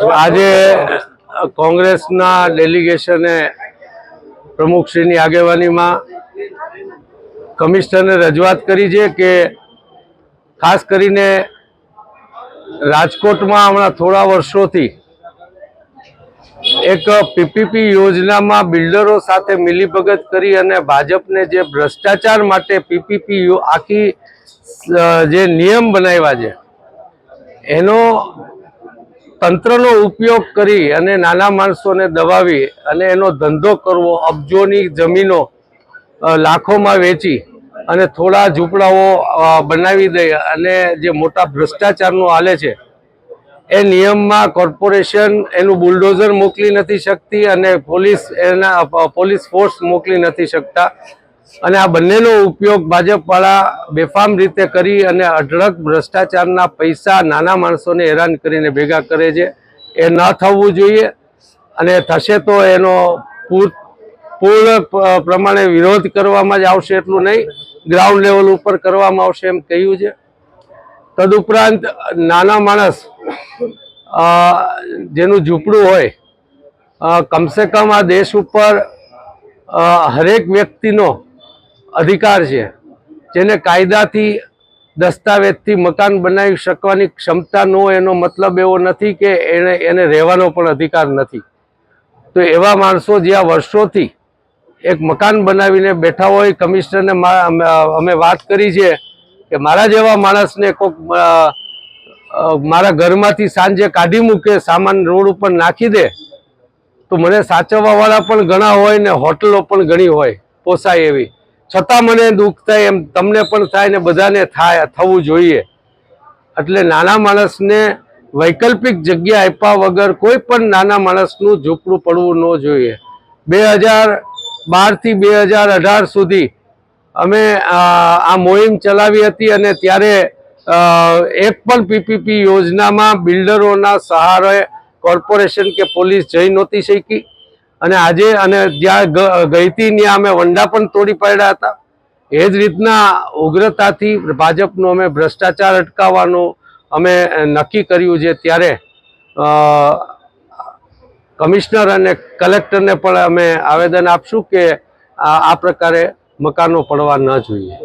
આજે કોંગ્રેસના ડેલિગેશને પ્રમુખશ્રીની આગેવાનીમાં કમિશનરને રજૂઆત કરી છે કે ખાસ કરીને રાજકોટમાં હમણાં થોડા વર્ષોથી એક પીપીપી યોજનામાં બિલ્ડરો સાથે મિલીભગત કરી અને ભાજપને જે ભ્રષ્ટાચાર માટે પીપીપી આખી જે નિયમ બનાવ્યા છે, એનો તંત્રનો ઉપયોગ કરી અને નાના માણસોને દબાવી અને એનો ધંધો કરવો, અબજોની જમીનો લાખોમાં વેચી અને થોડા ઝૂંપડાઓ બનાવી દઈ અને જે મોટા ભ્રષ્ટાચારનો હાલે છે, એ નિયમમાં કોર્પોરેશન એનું બુલડોઝર મોકલી નથી શકતી અને પોલીસ એના પોલીસ ફોર્સ મોકલી નથી શકતા. અને આ બંનેનો ઉપયોગ ભાજપવાળા બેફામ રીતે કરી અને અઢળક ભ્રષ્ટાચારના પૈસા નાના માણસોને હેરાન કરીને ભેગા કરે છે. એ ન થવું જોઈએ અને થશે તો એનો પૂર પૂર્ણ પ્રમાણે વિરોધ કરવામાં જ આવશે એટલું નહીં, ગ્રાઉન્ડ લેવલ ઉપર કરવામાં આવશે એમ કહ્યું છે. તદુપરાંત નાના માણસ જેનું ઝૂંપડું હોય કમસે કમ આ દેશ ઉપર હરેક વ્યક્તિનો અધિકાર છે, જેને કાયદાથી, દસ્તાવેજથી મકાન બનાવી શકવાની ક્ષમતા ન એનો મતલબ એવો નથી કે એને એને રહેવાનો પણ અધિકાર નથી. તો એવા માણસો જ્યાં વર્ષોથી એક મકાન બનાવીને બેઠા હોય, કમિશનરને અમે- વાત કરી છે કે મારા જેવા માણસને કોઈક મારા ઘરમાંથી સાંજે કાઢી મૂકે, સામાન રોડ ઉપર નાખી દે, તો મને સાચવવાવાળા પણ ઘણા હોય ને હોટલો પણ ઘણી હોય, પોસાય એવી. છતાં મને દુઃખ થાય એમ તમને પણ થાય ને બધાને થાય, થવું જોઈએ. એટલે નાના માણસને વૈકલ્પિક જગ્યા આપ્યા વગર કોઈ પણ નાના માણસનું ઝૂંપડું પડવું ન જોઈએ. બે હજાર બારથી બે હજાર અઢાર સુધી અમે આ મોહિમ ચલાવી હતી અને ત્યારે એક પણ પીપીપી યોજનામાં બિલ્ડરોના સહારે કોર્પોરેશન કે પોલીસ જઈ નહોતી શકી. અને આજે અને જ્યાં ગ- ગઈ ત્યાં અમે વંડા પણ તોડી પાડ્યા હતા. એ જ રીતના ઉગ્રતાથી ભાજપનો અમે ભ્રષ્ટાચાર અટકાવવાનું અમે નક્કી કર્યું છે. ત્યારે કમિશનર અને કલેક્ટરને પણ અમે આવેદન આપશું કે આ પ્રકારે મકાનો પડવા ન જોઈએ.